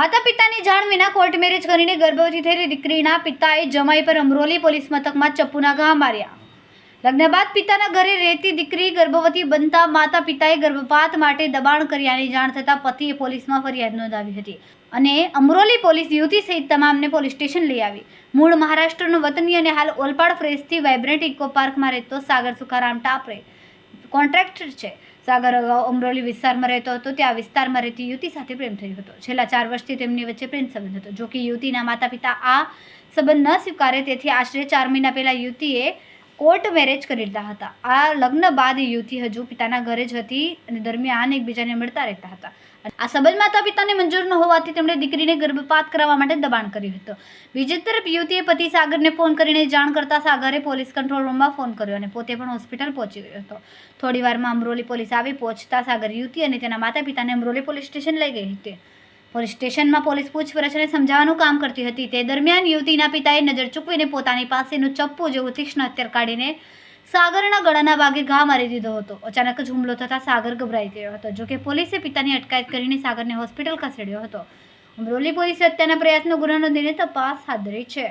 માતા પિતાની જાણ વિના કોર્ટ મેરેજ કરીને ગર્ભવતી થયેલી દીકરીના પિતાએ જમાઈ પર અમરોલી પોલીસ મથકમાં ચપ્પુના ઘા માર્યા. લગ્ન બાદ પિતાના ઘરે રહેતી દીકરી ગર્ભવતી બનતા માતા પિતાએ ગર્ભપાત માટે દબાણ કર્યાની જાણ થતાં પતિએ પોલીસમાં ફરિયાદ નોંધાવી હતી અને અમરોલી પોલીસ યુવતી સહિત તમામને પોલીસ સ્ટેશન લઈ આવી. મૂળ મહારાષ્ટ્રનો વતની અને હાલ ઓલપાડ ફ્રેશથી વાઇબ્રન્ટ ઇકો પાર્કમાં રહેતો સાગર સુખારામ ટાપરે કોન્ટ્રાક્ટર છે. સાગર અગાઉ અમરોલી વિસ્તારમાં રહેતો હતો, ત્યાં વિસ્તારમાં રહેતી યુવતી સાથે પ્રેમ થયો હતો. છેલ્લા ચાર વર્ષથી તેમની વચ્ચે પ્રેમ સંબંધ હતો. જો કે યુવતીના માતા પિતા આ સંબંધ ન સ્વીકારે, તેથી આશરે ચાર મહિના પહેલા યુવતીએ કોર્ટ મેરેજ કરી લીધા હતા. આ લગ્ન બાદ યુવતી હજુ પિતાના ઘરે જ હતી અને દરમિયાન એકબીજાને મળતા રહેતા હતા. આ સંબંધ માતા પિતાને મંજૂર ન હોવાથી તેમણે દીકરીને ગર્ભપાત કરવા માટે દબાણ કર્યું હતું. બીજી તરફ યુવતીએ પતિ સાગરને ફોન કરીને જાણ કરતા સાગરે પોલીસ કંટ્રોલ રૂમમાં ફોન કર્યો અને પોતે પણ હોસ્પિટલ પહોંચી ગયો હતો. થોડી વારમાં અમરોલી પોલીસ આવી પહોંચતા સાગર યુવતી અને તેના માતા પિતાને અમરોલી પોલીસ સ્ટેશન લઈ ગઈ હતી. પોલીસ સ્ટેશનમાં પોલીસ પૂછપરછ અને સમજાવવાનું કામ કરતી હતી. તે દરમિયાન યુવતીના પિતાએ નજર ચૂકવીને પોતાની પાસેનું ચપ્પુ જેવું તીક્ષ્ણ હથિયાર કાઢીને સાગરના ગળાના ભાગે ઘા મારી દીધો હતો. અચાનક જ હુમલો થતાં સાગર ગભરાઈ ગયો હતો, જોકે પોલીસે પિતાની અટકાયત કરીને સાગરને હોસ્પિટલ ખસેડ્યો હતો. અમરોલી પોલીસે હત્યાના પ્રયાસનો ગુનો નોંધીને તપાસ હાથ ધરી છે.